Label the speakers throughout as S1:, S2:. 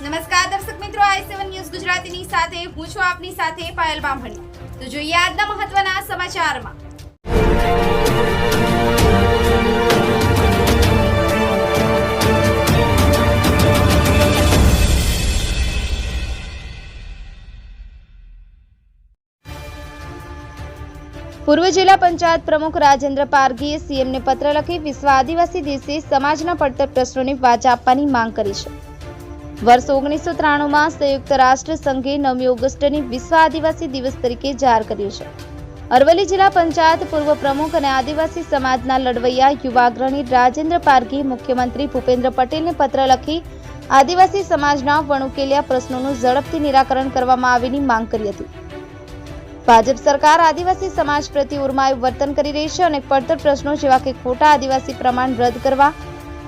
S1: નમસ્કાર દર્શક મિત્રો, આઈ સેવન ન્યૂઝ ગુજરાતીની સાથે, હું છું આપની સાથે પાયલ બામણી. તો જોઈએ આજના મહત્વના સમાચારમાં. પૂર્વ જિલ્લા પંચાયત પ્રમુખ રાજેન્દ્ર પારઘીએ સીએમને પત્ર લખી, વિશ્વ આદિવાસી દિવસે સમાજના પડતર પ્રશ્નોની વાચા આપવાની માંગ કરી છે. વર્ષ ઓગણીસો ત્રાણુંમાં સંયુક્ત રાષ્ટ્ર સંઘે નવમી ઓગસ્ટની વિશ્વ આદિવાસી દિવસ તરીકે જાહેર કર્યો છે. અરવલ્લી જિલ્લા પંચાયત પૂર્વ પ્રમુખ અને આદિવાસી સમાજના લડવૈયા યુવાગ્રણી રાજેન્દ્ર પારઘી મુખ્યમંત્રી ભૂપેન્દ્ર પટેલને પત્ર લખી આદિવાસી સમાજના વણુકેલિયા પ્રશ્નોનું ઝડપથી નિરાકરણ કરવામાં આવેની માંગ કરી હતી. ભાજપ સરકાર આદિવાસી સમાજ પ્રતિ ઉર્માયું વર્તન કરી રહી છે અને પડતર પ્રશ્નો જેવા કે ખોટા આદિવાસી પ્રમાણ રદ કરવા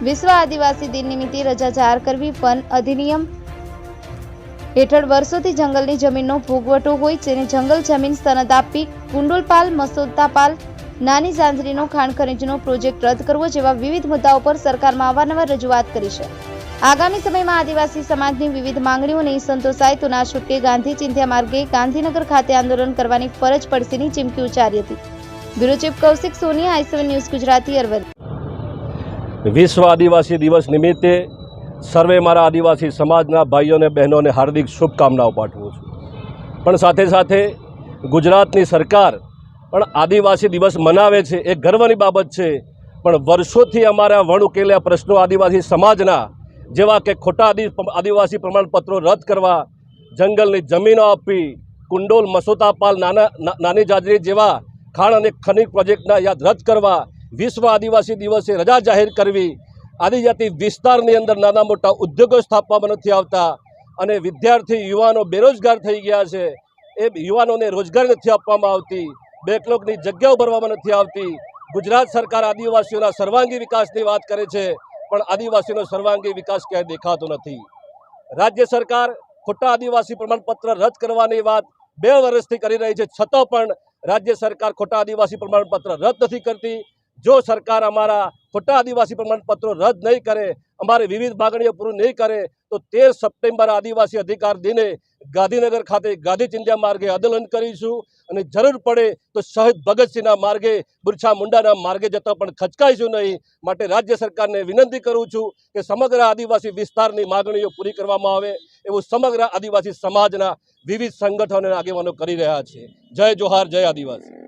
S1: વિશ્વ આદિવાસી દિન નિમિત્તે રજા જાહેર કરવી પણ અધિનિયમ હેઠળ વર્ષોથી જંગલની જમીનનો ભોગવટો હોય જેને જંગલ જમીન સનદ આપી કુંડોલપાલ મસોદાપાલ નાની ઝાંઝરીનો ખાણ ખનીજનો પ્રોજેક્ટ રદ કરવો જેવા વિવિધ મુદ્દાઓ પર સરકારમાં અવારનવાર રજૂઆત કરી છે. આગામી સમયમાં આદિવાસી સમાજની વિવિધ માંગણીઓ નહીં સંતોષાય તો ના છૂટકે ગાંધી ચિંધ્યા માર્ગે ગાંધીનગર ખાતે આંદોલન કરવાની ફરજ પડશેની ચીમકી ઉચ્ચારી હતી. Bureau chief Kaushik Soni I news Gujarati Aravalli.
S2: વિશ્વ આદિવાસી દિવસ નિમિત્તે સર્વે મારા આદિવાસી સમાજના ભાઈઓ અને બહેનોને હાર્દિક શુભકામનાઓ પાઠવું છું. પણ સાથે સાથે ગુજરાતની સરકાર પણ આદિવાસી દિવસ મનાવે છે, એ ગર્વની બાબત છે. પણ વર્ષોથી અમારા વણ ઉકેલ્યા પ્રશ્નો આદિવાસી સમાજના, જેવા કે ખોટા આદિ આદિવાસી પ્રમાણપત્રો રદ કરવા, જંગલની જમીનો આપવી, કુંડોલ મસોતાપાલ, નાના, નાની જાજરી જેવા ખાણ અને ખનિજ પ્રોજેક્ટના યાદ રદ કરવા વિશ્વ આદિવાસી દિવસે રજા જાહેર કરવી. આદિજાતિ વિસ્તારની અંદર નાના મોટા ઉદ્યોગો સ્થાપવામાં નથી આવતા અને વિદ્યાર્થી યુવાનો બેરોજગાર થઈ ગયા છે. એ યુવાનોને રોજગાર નથી આપવામાં આવતી. બેકલોગની જગ્યાઓ ભરવામાં નથી આવતી. ગુજરાત સરકાર આદિવાસીઓના સર્વાંગી વિકાસની વાત કરે છે, પણ આદિવાસીનો સર્વાંગી વિકાસ ક્યાંય દેખાતો નથી. રાજ્ય સરકાર ખોટા આદિવાસી પ્રમાણપત્ર રદ કરવાની વાત બે વર્ષથી કરી રહી છે. છતાં પણ રાજ્ય સરકાર ખોટા આદિવાસી પ્રમાણપત્ર રદ નથી કરતી. જો સરકાર અમારા ખોટા આદિવાસી પ્રમાણપત્રો રદ નહીં કરે, અમારી વિવિધ માગણીઓ પૂરી નહીં કરે, તો તેર સપ્ટેમ્બર આદિવાસી અધિકાર દિને ગાંધીનગર ખાતે ગાંધી ચિંધ્યા માર્ગે આંદોલન કરીશું. અને જરૂર પડે તો શહીદ ભગતસિંહના માર્ગે, બુરછા મુંડાના માર્ગે જતા પણ ખચકાઈશું નહીં. માટે રાજ્ય સરકારને વિનંતી કરું છું કે સમગ્ર આદિવાસી વિસ્તારની માગણીઓ પૂરી કરવામાં આવે એવું સમગ્ર આદિવાસી સમાજના વિવિધ સંગઠનો આગેવાનો કરી રહ્યા છે. જય જોહાર, જય આદિવાસી.